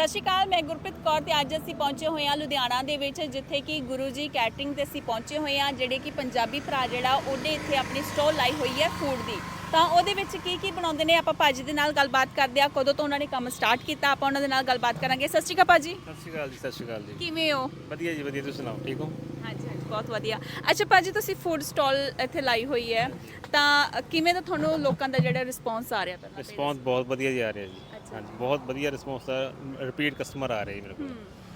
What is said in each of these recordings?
ਸਤਿ ਸ਼੍ਰੀ ਅਕਾਲ ਮੈਂ ਗੁਰਪ੍ਰੀਤ ਕੌਰ ਤੇ ਅੱਜ ਅਸੀਂ ਪਹੁੰਚੇ ਹੋਏ ਹਾਂ ਲੁਧਿਆਣਾ ਦੇ ਵਿੱਚ ਜਿੱਥੇ ਕਿ ਗੁਰੂ ਜੀ ਕੈਟਰਿੰਗ ਤੇ ਅਸੀਂ ਪਹੁੰਚੇ ਹੋਏ ਹਾਂ ਜਿਹੜੇ ਕਿ ਪੰਜਾਬੀ ਭਰਾ ਜਿਹੜਾ ਉਹਨੇ ਇੱਥੇ ਆਪਣੀ ਸਟੋਲ ਲਾਈ ਹੋਈ ਹੈ ਫੂਡ ਦੀ। ਤਾਂ ਉਹਦੇ ਵਿੱਚ ਕੀ ਕੀ ਬਣਾਉਂਦੇ ਨੇ? ਆਪਾਂ ਭਾਜੀ ਦੇ ਨਾਲ ਗੱਲਬਾਤ ਕਰਦੇ ਆ ਕਦੋਂ ਤੋਂ ਉਹਨਾਂ ਨੇ ਕੰਮ ਸਟਾਰਟ ਕੀਤਾ ਆਪਾਂ ਉਹਨਾਂ ਦੇ ਨਾਲ ਗੱਲਬਾਤ ਕਰਾਂਗੇ। ਸਤਿ ਸ਼੍ਰੀ ਅਕਾਲ ਭਾਜੀ। ਸਤਿ ਸ਼੍ਰੀ ਅਕਾਲ ਜੀ ਸਤਿ ਸ਼੍ਰੀ ਅਕਾਲ ਜੀ। ਕਿਵੇਂ ਹੋ? ਵਧੀਆ ਜੀ ਵਧੀਆ। ਤੁਸੀਂ ਸੁਣਾਓ ਠੀਕ ਹੋ? ਹਾਂਜੀ ਹਾਂਜੀ ਬਹੁਤ ਵਧੀਆ। ਅੱਛਾ ਭਾਜੀ ਤੁਸੀਂ ਫੂਡ ਸਟਾਲ ਇੱਥੇ ਲਾਈ ਹੋਈ ਹੈ। ਤਾਂ ਕਿਵੇਂ ਦਾ ਤੁਹਾਨੂੰ ਲੋਕਾਂ ਦਾ ਜਿਹੜਾ ਰਿਸਪੌਂਸ ਆ ਰਿਹਾ ਪਹਿਲਾਂ ਰਿਸਪੌਂਸ ਬਹੁਤ ਵਧੀਆ ਜੀ ਆ ਰਿਹਾ ਜੀ। ਹਾਂਜੀ ਬਹੁਤ ਵਧੀਆ ਰਿਸਪੌਂਸ ਆ। ਰਿਪੀਟ ਕਸਟਮਰ ਆ ਰਹੇ ਜੀ ਮੇਰੇ ਕੋਲ।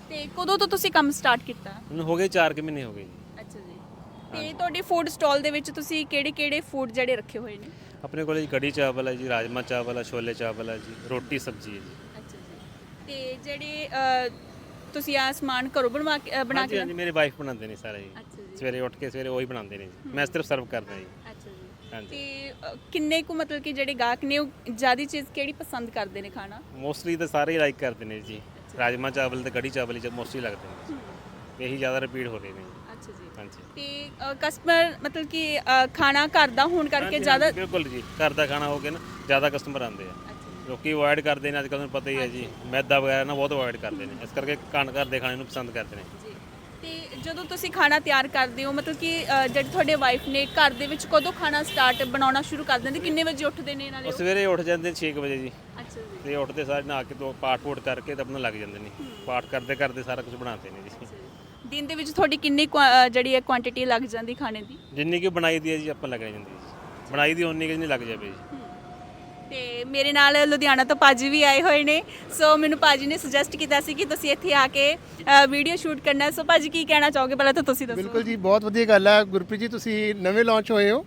ਤੇ ਕਦੋਂ ਤੋਂ ਤੁਸੀਂ ਕੰਮ ਸਟਾਰਟ ਕੀਤਾ? ਮੈਨੂੰ ਹੋ ਗਏ 4 ਕਿ ਮਹੀਨੇ ਹੋ ਗਏ ਜੀ। ਅੱਛਾ ਜੀ। ਤੇ ਤੁਹਾਡੀ ਫੂਡ ਸਟਾਲ ਦੇ ਵਿੱਚ ਤੁਸੀਂ ਕਿਹੜੇ ਕਿਹੜੇ ਫੂਡ ਜਿਹੜੇ ਰੱਖੇ ਹੋਏ ਨੇ? ਆਪਣੇ ਕੋਲ ਜੀ ਕੜੀ ਚਾਵਲ ਹੈ ਜੀ ਰਾਜਮਾ ਚਾਵਲ ਹੈ ਛੋਲੇ ਚਾਵਲ ਹੈ ਜੀ ਰੋਟੀ ਸਬਜ਼ੀ ਹੈ ਜੀ। ਅੱਛਾ ਜੀ। ਤੇ ਜਿਹੜੇ ਤੁਸੀਂ ਆ ਸਮਾਨ ਘਰੋਂ ਬਣਵਾ ਕੇ ਅ, ਬਣਾ ਹਾਂਜੀ ਕੇ ਹਾਂਜੀ ਮੇਰੇ ਵਾਈਫ ਬਣਾਉਂਦੇ ਨੇ ਸਾਰਾ ਜੀ। ਅੱਛਾ ਜੀ। ਸਵੇਰੇ ਉੱਠ ਕੇ ਸਵੇਰੇ ਉਹੀ ਬਣਾਉਂਦੇ ਨੇ ਜੀ। ਮੈਂ ਸਿਰਫ ਸਰਵ ਕਰਦਾ ਜੀ। ਅੱਛਾ ਜੀ। ਹਾਂਜੀ। ਤੇ ਅ, ਕਿੰਨੇ ਕੁ ਮਤਲਬ ਕਿ ਜਿਹੜੇ ਗਾਹਕ ਨੇ ਉਹ ਜ਼ਿਆਦਾ ਚੀਜ਼ ਕਿਹੜੀ ਪਸੰਦ ਕਰਦੇ ਨੇ ਖਾਣਾ? ਮੋਸਟਲੀ ਤਾਂ ਸਾਰੇ ਲਾਈਕ ਕਰਦੇ ਨੇ ਜੀ। ਰਾਜਮਾ ਚਾਵਲ ਤੇ ਕੜੀ ਚਾਵਲ ਹੀ ਮੋਸਟਲੀ ਲੱਗਦੇ ਨੇ ਇਹੀ ਜ਼ਿਆਦਾ ਰਿਪੀਟ ਹੋ ਰਹੇ ਨੇ ਜੀ। ਅੱਛਾ ਜੀ। ਹਾਂਜੀ। ਤੇ ਕਸਟਮਰ ਮਤਲਬ ਕਿ ਅ, ਖਾਣਾ ਘਰ ਦਾ ਹੋਣ ਕਰਕੇ ਹਾਂਜੀ, ਜ਼ਿਆਦਾ ਹਾਂਜੀ, ਬਿਲਕੁਲ ਜੀ। ਘਰ ਦਾ ਖਾਣਾ ਹੋ ਕੇ ਨਾ ਜ਼ਿਆਦਾ ਕਸਟਮਰ ਆਉਂਦੇ ਆ। ਜੀ ਲੋਕੀ ਅਵੋਇਡ ਕਰਦੇ ਨੇ ਅੱਜ ਕੱਲ੍ਹ ਤੁਹਾਨੂੰ ਪਤਾ ਹੀ ਹੈ ਜੀ। ਮੈਦਾ ਵਗੈਰਾ ਨਾ ਬਹੁਤ ਅਵੋਇਡ ਕਰਦੇ ਨੇ। ਇਸ ਕਰਕੇ ਕਣ ਘਰ ਦੇ ਖਾਣੇ ਨੂੰ ਪਸੰਦ ਕਰਦੇ ਨੇ। ਤੇ ਜਦੋਂ ਤੁਸੀਂ ਖਾਣਾ ਤਿਆਰ ਕਰਦੇ ਹੋ ਮਤਲਬ ਕਿ ਅ, ਜਿਹੜੇ ਤੁਹਾਡੇ ਵਾਈਫ ਨੇ ਘਰ ਦੇ ਵਿੱਚ ਕਦੋਂ ਖਾਣਾ ਸਟਾਰਟ ਬਣਾਉਣਾ ਸ਼ੁਰੂ ਕਰ ਦਿੰਦੇ? ਕਿੰਨੇ ਵਜੇ ਉੱਠਦੇ ਨੇ ਨਾਲੇ ਉਹ ਉਹ? ਸਵੇਰੇ ਉੱਠ ਜਾਂਦੇ ਨੇ 6 ਵਜੇ ਜੀ। ਅੱਛਾ ਜੀ। ਤੇ ਉੱਠਦੇ ਸਾਰੇ ਨਹਾ ਕੇ ਤੋਂ ਪਾਠ ਪੂਠ ਕਰਕੇ ਤੇ ਆਪਣਾ ਲੱਗ ਜਾਂਦੇ ਨੇ। ਪਾਠ ਕਰਦੇ ਕਰਦੇ ਸਾਰਾ ਕੁਝ ਬਣਾਉਂਦੇ ਨੇ ਜੀ। ਦਿਨ ਦੇ ਵਿੱਚ ਤੁਹਾਡੀ ਕਿੰਨੀ ਕੁਆ- ਅ, ਜਿਹੜੀ ਹੈ ਕੁਆਂਟੀਟੀ ਲੱਗ ਜਾਂਦੀ ਖਾਣੇ ਦੀ? ਜਿੰਨੀ ਕਿ ਬਣਾਈ ਦੀ ਹੈ ਜੀ ਆਪਾਂ ਲੱਗ ਜਾਂਦੀ ਜੀ। ਬਣਾਈ ਦੀ ਓਨੀ ਕਿ ਨਹੀਂ ਲੱਗ ਜਾਵੇ ਜੀ। ਤੇ ਮੇਰੇ ਨਾਲ ਲੁਧਿਆਣਾ ਤੋਂ ਪਾਜੀ ਵੀ ਆਏ ਹੋਏ ਨੇ। ਸੋ ਮੈਨੂੰ ਪਾਜੀ ਨੇ ਸੁਜੈਸਟ ਕੀਤਾ ਸੀ ਕਿ ਤੁਸੀਂ ਇੱਥੇ ਆ ਕੇ ਵੀਡੀਓ ਸ਼ੂਟ ਕਰਨਾ। ਸੋ ਪਾਜੀ ਕੀ ਕਹਿਣਾ ਚਾਹੋਗੇ? ਪਹਿਲਾਂ ਤਾਂ ਤੁਸੀਂ ਦੱਸੋ। ਬਿਲਕੁਲ ਜੀ ਬਹੁਤ ਵਧੀਆ ਗੱਲ ਹੈ ਗੁਰਪ੍ਰੀਤ ਜੀ ਤੁਸੀਂ ਨਵੇਂ ਲਾਂਚ ਹੋਏ ਹੋ।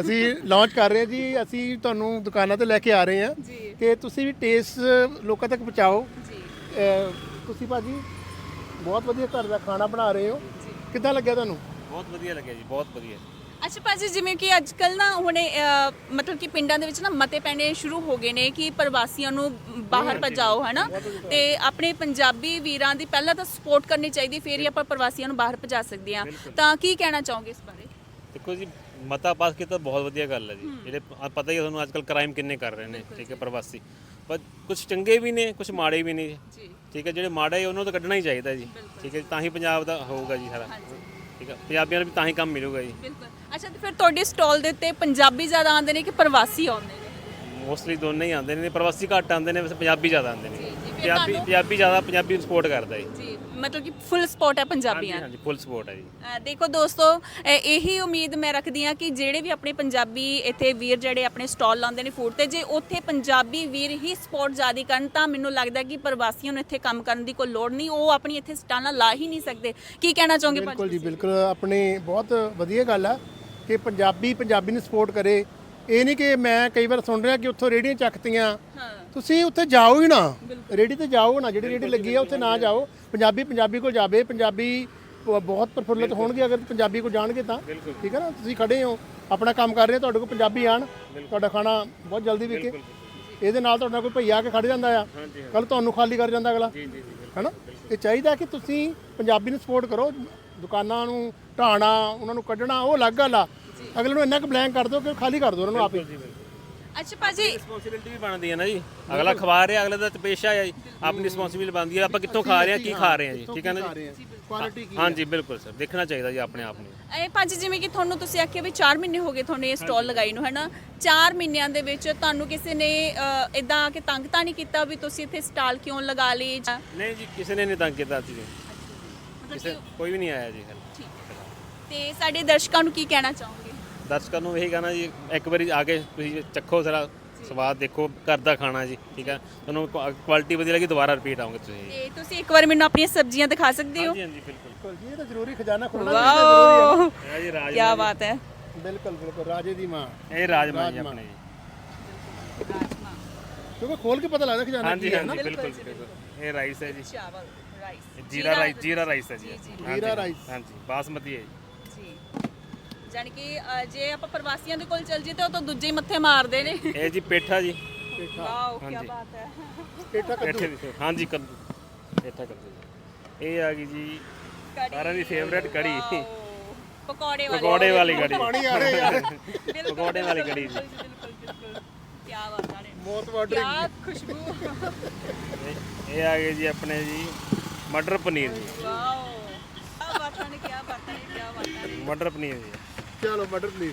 ਅਸੀਂ ਲਾਂਚ ਕਰ ਰਹੇ ਹਾਂ ਜੀ। ਅਸੀਂ ਤੁਹਾਨੂੰ ਦੁਕਾਨਾਂ ਤੇ ਲੈ ਕੇ ਆ ਰਹੇ ਹਾਂ। ਕਿ ਤੁਸੀਂ ਵੀ ਟੇਸਟ ਲੋਕਾਂ ਤੱਕ ਪਹੁੰਚਾਓ। ਜੀ। ਤੁਸੀਂ ਭਾਜੀ ਬਹੁਤ ਵਧੀਆ ਘਰ ਦਾ ਖਾਣਾ ਬਣਾ ਰਹੇ ਹੋ। ਕਿੱਦਾਂ ਲੱਗਿਆ ਤੁਹਾਨੂੰ? ਬਹੁਤ ਵਧੀਆ ਲੱਗਿਆ ਜੀ ਬਹੁਤ ਵਧੀਆ। ਅੱਛਾ ਭਾਜੀ ਜਿਵੇਂ ਕਿ ਅੱਜ ਕੱਲ ਨਾ ਹੁਣੇ ਮਤਲਬ ਕਿ ਪਿੰਡਾਂ ਦੇ ਵਿੱਚ ਨਾ ਮਤੇ ਪੈਣੇ ਸ਼ੁਰੂ ਹੋ ਗਏ ਨੇ ਕਿ ਪ੍ਰਵਾਸੀਆਂ ਨੂੰ ਬਾਹਰ ਭਜਾਓ ਹਨਾ? ਤੇ ਆਪਣੇ ਪੰਜਾਬੀ ਵੀਰਾਂ ਦੀ ਪਹਿਲਾਂ ਤਾਂ ਸਪੋਰਟ ਕਰਨੀ ਚਾਹੀਦੀ ਫਿਰ ਹੀ ਆਪਾਂ ਪ੍ਰਵਾਸੀਆਂ ਨੂੰ ਬਾਹਰ ਭਜਾ ਸਕਦੇ ਹਾਂ। ਤਾਂ ਕੀ ਕਹਿਣਾ ਚਾਹੋਗੇ ਇਸ ਬਾਰੇ? ਦੇਖੋ ਜੀ ਮਤਾ ਪਾਸ ਕੀਤਾ ਬਹੁਤ ਵਧੀਆ ਗੱਲ ਹੈ ਜੀ। ਜਿਹੜੇ ਪਤਾ ਹੀ ਹੈ ਤੁਹਾਨੂੰ ਅੱਜ ਕੱਲ ਕ੍ਰਾਈਮ ਕਿੰਨੇ ਕਰ ਰਹੇ ਨੇ ਠੀਕ ਹੈ ਪ੍ਰਵਾਸੀ। ਪਰ ਕੁਝ ਚੰਗੇ ਵੀ ਨੇ ਕੁਝ ਮਾੜੇ ਵੀ ਨੇ। ਜੀ। ਠੀਕ ਹੈ ਜਿਹੜੇ ਮਾੜੇ ਉਹਨਾਂ ਨੂੰ ਤਾਂ ਕੱਢਣਾ ਹੀ ਚਾਹੀਦਾ ਜੀ। ਠੀਕ ਹੈ ਤਾਂ ਹੀ ਪੰਜਾਬ ਦਾ ਹੋਊਗਾ ਜੀ ਸਾਰਾ। ਠੀਕ ਹੈ ਪੰਜਾਬੀਆਂ ਨੂੰ ਵੀ ਤਾਂ ਹੀ ਕੰਮ ਮਿਲੂਗਾ ਜੀ। ਬਿਲਕੁਲ। ਅੱਛਾ ਤੇ ਫਿਰ ਤੁਹਾਡੇ ਸਟਾਲ ਦੇ ਉੱਤੇ ਪੰਜਾਬੀ ਜ਼ਿਆਦਾ ਆਉਂਦੇ ਨੇ ਕਿ ਪ੍ਰਵਾਸੀ ਆਉਂਦੇ ਨੇ? ਮੋਸਟਲੀ ਦੋਨੇ ਹੀ ਆਉਂਦੇ ਨੇ। ਪ੍ਰਵਾਸੀ ਘੱਟ ਆਉਂਦੇ ਨੇ ਵੈਸੇ ਪੰਜਾਬੀ ਜ਼ਿਆਦਾ ਆਉਂਦੇ ਨੇ। ਜੀ, ਫਿਰ ਪੰਜਾਬੀ ਤੁਹਾਨੂੰ- ਪੰਜਾਬੀ ਜ਼ਿਆਦਾ ਪੰਜਾਬੀ ਨੂੰ ਸਪੋਰਟ ਕਰਦਾ ਜੀ। ਜੀ ਮਤਲਬ ਕਿ ਫੁੱਲ ਸਪੋਰਟ ਹੈ ਪੰਜਾਬੀਆਂ ਹਾਂਜੀ ਫੁੱਲ ਸਪੋਰਟ ਹੈ ਜੀ। ਅ, ਦੇਖੋ ਦੋਸਤੋ ਅ, ਇਹੀ ਉਮੀਦ ਮੈਂ ਰੱਖਦੀ ਹਾਂ ਕਿ ਜਿਹੜੇ ਵੀ ਆਪਣੇ ਪੰਜਾਬੀ ਇੱਥੇ ਵੀਰ ਜਿਹੜੇ ਆਪਣੇ ਸਟਾਲ ਲਾਉਂਦੇ ਨੇ ਫੂਡ ਤੇ ਜੇ ਉੱਥੇ ਪੰਜਾਬੀ ਵੀਰ ਹੀ ਸਪੋਰਟ ਜ਼ਿਆਦਾ ਕਰਨ ਤਾਂ ਮੈਨੂੰ ਲੱਗਦਾ ਕਿ ਪ੍ਰਵਾਸੀਆਂ ਨੂੰ ਇੱਥੇ ਕੰਮ ਕਰਨ ਦੀ ਕੋਈ ਲੋੜ ਨਹੀਂ। ਉਹ ਆਪਣੀ ਇੱਥੇ ਸਟਾਲਾਂ ਲਾ ਹੀ ਨਹੀਂ ਸਕਦੇ। ਕੀ ਕਹਿਣਾ ਚਾਹੋਗੇ ਬਿਲਕੁਲ ਜੀ ਬਿਲਕੁਲ। ਆਪਣੀ ਬਹੁਤ ਵਧੀਆ ਗੱਲ ਆ ਕਿ ਪੰਜਾਬੀ ਪੰਜਾਬੀ ਨੂੰ ਸਪੋਰਟ ਕਰੇ। ਇਹ ਨਹੀਂ ਕਿ ਮੈਂ ਕਈ ਵਾਰ ਸੁਣ ਰਿਹਾ ਕਿ ਉੱਥੋਂ ਰੇੜੀਆਂ ਚੱਕਤੀਆਂ। ਤੁਸੀਂ ਉੱਥੇ ਜਾਓ ਹੀ ਨਾ। ਰੇੜੀ ਤੇ ਜਾਓ ਨਾ ਜਿਹੜੀ ਰੇੜੀ ਲੱਗੀ ਆ ਉੱਥੇ ਨਾ ਜਾਓ। ਪੰਜਾਬੀ ਪੰਜਾਬੀ ਕੋਲ ਜਾਵੇ ਪੰਜਾਬੀ ਬਹੁਤ ਪ੍ਰਫੁੱਲਤ ਹੋਣਗੇ ਅਗਰ ਪੰਜਾਬੀ ਕੋਲ ਜਾਣਗੇ ਤਾਂ। ਠੀਕ ਹੈ ਨਾ? ਤੁਸੀਂ ਖੜੇ ਹੋ ਆਪਣਾ ਕੰਮ ਕਰ ਰਹੇ ਹੋ ਤੁਹਾਡੇ ਕੋਲ ਪੰਜਾਬੀ ਆਣ ਤੁਹਾਡਾ ਖਾਣਾ ਬਹੁਤ ਜਲਦੀ ਵਿਕੇ। ਇਹਦੇ ਨਾਲ ਤੁਹਾਡਾ ਕੋਈ ਭਈਆ ਆ ਕੇ ਖੜ ਜਾਂਦਾ ਆ। ਕੱਲ ਤੁਹਾਨੂੰ ਖਾਲੀ ਕਰ ਜਾਂਦਾ ਅਗਲਾ। ਹੈਨਾ? ਇਹ ਚਾਹੀਦਾ ਕਿ ਤੁਸੀਂ ਪੰਜਾਬੀ ਨੂੰ ਸਪੋਰਟ ਕਰੋ। ਦੁਕਾਨਾਂ ਨੂੰ ਢਾਣਾ ਉਹਨਾਂ ਨੂੰ ਕੱਢਣਾ ਉਹ ਅਲੱਗ ਗੱਲ ਆ। ਅਗਲੇ ਨੂੰ ਇੰਨਾ ਕੁ ਬਲੈਂਕ ਕਰ ਦਿਓ ਕਿ ਖਾਲੀ ਕਰ ਦਿਓ ਉਹਨਾਂ ਨੂੰ ਆਪੇ। ਅੱਛਾ ਭਾਜੀ। ਰਿਸਪੌਂਸਿਬਿਲਟੀ ਵੀ ਬਣਦੀ ਹੈ ਨਾ ਜੀ। ਅਗਲਾ ਖਵਾ ਰਿਹਾ ਅਗਲੇ ਦਾ ਤਾਂ ਪੇਸ਼ਾ ਹੈ ਜੀ। ਆਪਣੀ ਰਿਸਪੌਂਸਿਬਿਲਟੀ ਬਣਦੀ ਹੈ। ਆਪਾਂ ਕਿੱਥੋਂ ਖਾ ਰਹੇ ਹਾਂ ਕੀ ਖਾ ਰਹੇ ਹਾਂ ਜੀ ਠੀਕ ਹੈ ਨਾ ਜੀ? ਕੁਆਲਿਟੀ ਹਾਂਜੀ ਬਿਲਕੁਲ ਸਰ। ਦੇਖਣਾ ਚਾਹੀਦਾ ਜੀ ਆਪਣੇ ਆਪ ਨੂੰ। ਇਹ ਭਾਜੀ ਜਿਵੇਂ ਕਿ ਤੁਹਾਨੂੰ ਤੁਸੀਂ ਆਖਿਆ ਵੀ 4 ਮਹੀਨੇ ਹੋ ਗਏ ਤੁਹਾਨੂੰ ਇਹ ਸਟਾਲ ਲਗਾਈ ਨੂੰ ਹੈਨਾ? 4 ਮਹੀਨਿਆਂ ਦੇ ਵਿੱਚ ਤੁਹਾਨੂੰ ਕਿਸੇ ਨੇ ਇਦਾਂ ਆ ਕੇ ਤੰਗ ਤਾਂ ਨਹੀਂ ਕੀਤਾ ਵੀ ਤੁਸੀਂ ਇੱਥੇ ਸਟਾਲ ਕਿਉਂ ਲਗਾ ਲਈ ਨਹੀਂ ਜੀ ਕਿਸੇ ਨੇ ਨਹੀਂ ਤੰਗ ਕੀਤਾ ਸੀ ਜੀ। ਕਿਸੇ ਕਿ ਕੋਈ ਵੀ ਨਹੀਂ ਆਇਆ ਜੀ ਤੇ ਸਾਡੇ ਦਰਸ਼ਕਾਂ ਨੂੰ ਕੀ ਕਹਿਣਾ ਚਾਹੋਗੇ? ਦਰਸ਼ਕਾਂ ਨੂੰ ਇਹੀ ਕਹਿਣਾ ਜੀ ਇੱਕ ਵਾਰੀ ਆ ਕੇ ਤੁਸੀਂ ਚੱਖੋ ਜ਼ਰਾ ਸਵਾਦ ਦੇਖੋ ਘਰ ਦਾ ਖਾਣਾ ਜੀ ਠੀਕ ਹੈ ਤੁਹਾਨੂੰ ਕੁਆਲਿਟੀ ਵਧੀਆ ਲੱਗੀ ਦੁਬਾਰਾ ਰਿਪੀਟ ਆਉਂਗੇ ਤੁਸੀਂ ਤੇ ਤੁਸੀਂ ਇੱਕ ਵਾਰ ਮੈਨੂੰ ਆਪਣੀਆਂ ਸਬਜ਼ੀਆਂ ਦਿਖਾ ਸਕਦੇ ਹੋ? ਹਾਂਜੀ ਹਾਂਜੀ ਬਿਲਕੁਲ। ਬਿਲਕੁਲ ਜੀ ਇਹ ਤਾਂ ਜ਼ਰੂਰੀ ਖਜ਼ਾਨਾ ਖੋਲਣਾ ਵਾਓ! ਇਹ ਜੀ ਰਾਜ ਕੀ ਬਾਤ ਹੈ। ਬਿਲਕੁਲ ਬਿਲਕੁਲ ਰਾਜੇ ਦੀ ਮਾਂ। ਇਹ ਰਾਜਮਾ ਜੀ ਆਪਣੇ ਜੀ। ਕਿਉਂਕਿ ਖੋਲ ਕੇ ਪਤਾ ਲੱਗਦਾ ਖਜ਼ਾਨਾ ਹਾਂਜੀ ਕੀ ਹੈ ਨਾ? ਹਾਂਜੀ ਬਿਲਕੁਲ ਬਿਲਕੁਲ। ਇਹ ਰਾਈਸ ਹੈ ਜੀ। ਚਾਵਲ ਰਾਈਸ। ਇਹ ਜੀਰਾ ਰਾਈਸ ਜੀਰਾ ਰਾਈਸ। ਹੈ ਜੀ ਜੀ, ਹਾਂਜੀ, ਜੀਰਾ ਰਾਈਸ। ਹਾਂਜੀ ਬਾਸਮਤੀ ਹੈ ਜੀ। ਜੀ। ਜਾਣੀ ਕਿ ਅ, ਜੇ ਆਪਾਂ ਪ੍ਰਵਾਸੀਆਂ ਦੇ ਕੋਲ ਚੱਲ ਜੀ ਤੇ ਉਹ ਤਾਂ ਦੂਜੇ ਹੀ ਮੱਥੇ ਮਾਰਦੇ ਨੇ। ਇਹ ਜੀ ਪੇਠਾ ਜੀ। ਵਾਓ ਕੀ ਹਾਂਜੀ। ਬਾਤ ਹੈ। ਪੇਠਾ ਕੱਦੂ। ਪੇਠੇ ਦੀ ਹਾਂਜੀ ਕੱਦੂ। ਪੇਠਾ ਕੱਦੂ ਜੀ। ਇਹ ਆ ਗਈ ਜੀ ਸਾਰਿਆਂ ਦੀ ਫੇਵਰੇਟ ਕੜੀ। ਵਾਓ, ਪਕੌੜੇ ਵਾਲੀ। ਪਕੌੜੇ ਵਾਲੀ ਕੜੀ। ਪਾਣੀ ਆ ਰਿਹਾ ਯਾਰ। ਬਿਲਕੁਲ, ਪਕੌੜੇ ਵਾਲੀ ਕੜੀ ਜੀ। ਬਿਲਕੁਲ ਬਿਲਕੁਲ ਬਿਲਕੁਲ। ਕੀ ਬਾਤ ਹੈ। ਖੁਸ਼ਬੂ। ਇਹ- ਇਹ ਆ ਗਏ ਜੀ ਆਪਣੇ ਜੀ ਮਟਰ ਪਨੀਰ ਜੀ। ਵਾਓ। ਕੀ ਬਾਤਾਂ ਨੇ ਕੀ ਬਾਤਾਂ ਨੇ ਕੀ ਬਾਤਾਂ ਨੇ। ਮਟਰ ਪਨੀਰ ਜੀ। ਚਲੋ ਮਟਰ ਪਨੀਰ।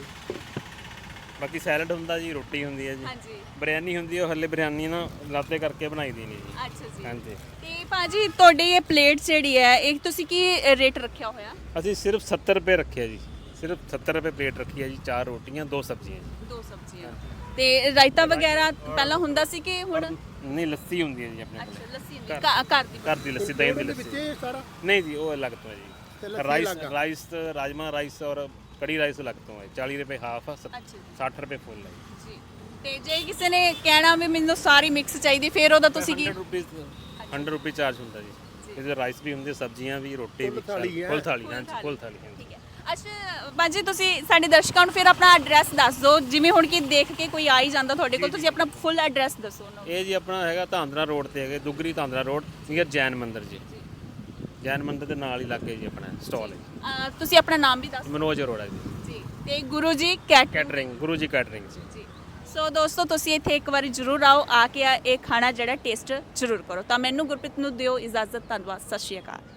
ਬਾਕੀ ਸੈਲਡ ਹੁੰਦਾ ਜੀ ਰੋਟੀ ਹੁੰਦੀ ਹੈ ਜੀ। ਹਾਂਜੀ। ਬਿਰਿਆਨੀ ਹੁੰਦੀ ਹੈ ਉਹ ਹੱਲੇ ਬਿਰਿਆਨੀ ਨਾ ਲਾਤੇ ਕਰਕੇ ਬਣਾਈ ਦੀ ਨਹੀਂ ਜੀ। ਅੱਛਾ ਜੀ। ਹਾਂਜੀ। ਤੇ ਭਾਜੀ ਤੁਹਾਡੀ ਇਹ ਪਲੇਟ ਜਿਹੜੀ ਹੈ ਇਹ ਤੁਸੀਂ ਕੀ ਰੇਟ ਰੱਖਿਆ ਹੋਇਆ? ਅਸੀਂ ਸਿਰਫ 70 ਰੁਪਏ ਰੱਖਿਆ ਜੀ। ਸਿਰਫ 70 ਰੁਪਏ ਪਲੇਟ ਰੱਖੀ ਹੈ ਜੀ ਚਾਰ ਰੋਟੀਆਂ ਦੋ ਸਬਜ਼ੀਆਂ ਜੀ। ਦੋ ਸਬਜ਼ੀਆਂ। ਤੇ ਰਾਇਤਾ ਵਗੈਰਾ ਪਹਿਲਾਂ ਹੁੰਦਾ ਸੀ ਕਿ ਹੁਣ? ਨਹੀਂ ਲੱਸੀ ਹੁੰਦੀ ਹੈ ਜੀ ਆਪਣੇ ਕੋਲ। ਅੱਛਾ ਲੱਸੀ ਹੁੰਦੀ ਘ- ਘਰ ਦੀ ਘਰ ਦੀ ਲੱਸੀ ਦਹੀਂ ਦੀ ਲੱਸੀ ਵਿੱਚ ਇਹ ਸਾਰਾ? ਨਹੀਂ ਜੀ ਉਹ ਅਲੱਗ ਤੋਂ ਹੈ ਤੇ ਜੀ ਰਾਈਸ ਅਲੱਗ ਆ। ਰਾਈਸ ਰਾਜਮਾ ਰਾਈਸ ਔਰ ਕੜੀ ਰਾਈਸ ਅਲੱਗ ਤੋਂ ਹੈ 40 ਰੁਪਏ ਹਾਫ ਅੱਛਾ ਜੀ। 60 ਰੁਪਏ ਫੁੱਲ ਹੈ ਜੀ। ਤੇ ਜੇ ਕਿਸੇ ਨੇ ਕਹਿਣਾ ਵੀ ਮੈਨੂੰ ਸਾਰੀ ਮਿਕਸ ਚਾਹੀਦੀ ਫਿਰ ਉਹਦਾ ਤੁਸੀਂ ਕੀ 100 ਰੁਪਏ 100 ਰੁਪਏ ਚਾਰਜ ਹੁੰਦਾ ਜੀ। ਇਹਦੇ ਰਾਈਸ ਵੀ ਹੁੰਦੇ ਸਬਜ਼ੀਆਂ ਵੀ ਰੋਟੀ ਵੀ ਹੈ। ਫੁੱਲ ਥਾਲੀ ਹਾਂਜੀ ਫੁੱਲ ਥਾਲੀ ਹਾਂਜੀ। ਠੀਕ ਹੈ। ਅੱਛਾ ਬਾਜੀ ਤੁਸੀਂ ਸਾਡੇ ਦਰਸ਼ਕਾਂ ਨੂੰ ਫਿਰ ਆਪਣਾ ਐਡਰੈਸ ਦੱਸ ਦਿਓ। ਜਿਵੇਂ ਹੁਣ ਕਿ ਦੇਖ ਕੇ ਕੋਈ ਆ ਹੀ ਜਾਂਦਾ ਤੁਹਾਡੇ ਕੋਲ ਤੁਸੀਂ ਆਪਣਾ ਫੁੱਲ ਐਡਰੈਸ ਦੱਸੋ ਉਹਨਾਂ ਨੂੰ। ਇਹ ਜੀ ਆਪਣਾ ਹੈਗਾ ਤਾਂਦਰਾ ਰੋਡ ਤੇ ਹੈਗੇ ਦੁਗਰੀ ਤਾਂਦਰਾ ਰੋਡ ਨੀਅਰ ਜੈਨ ਮੰਦਿਰ ਜੀ। ਜੈਨ ਮੰਦਿਰ ਦੇ ਨਾਲ ਹੀ ਲੱਗੇ ਜੀ ਆਪਣਾ ਸਟਾਲ ਹੈ। ਅਹ ਤੁਸੀਂ ਆਪਣਾ ਨਾਮ ਵੀ ਦੱਸ ਮਨੋਜ ਅਰੋੜਾ ਜੀ। ਜੀ ਤੇ Guru ji cat catering Guru ji catering ਜੀ। ਜੀ। ਸੋ ਦੋਸਤੋ ਤੁਸੀਂ ਇੱਥੇ ਇੱਕ ਵਾਰੀ ਜ਼ਰੂਰ ਆਓ ਆ ਕੇ ਆ ਇਹ ਖਾਣਾ ਜਿਹੜਾ ਟੇਸਟ ਜ਼ਰੂਰ ਕਰੋ। ਤਾਂ ਮੈਨੂੰ ਗੁਰਪ੍ਰੀਤ ਨੂੰ ਦਿਓ ਇਜਾਜ਼ਤ ਧੰਨਵਾਦ ਸਤਿ ਸ਼੍ਰੀ ਅਕਾਲ।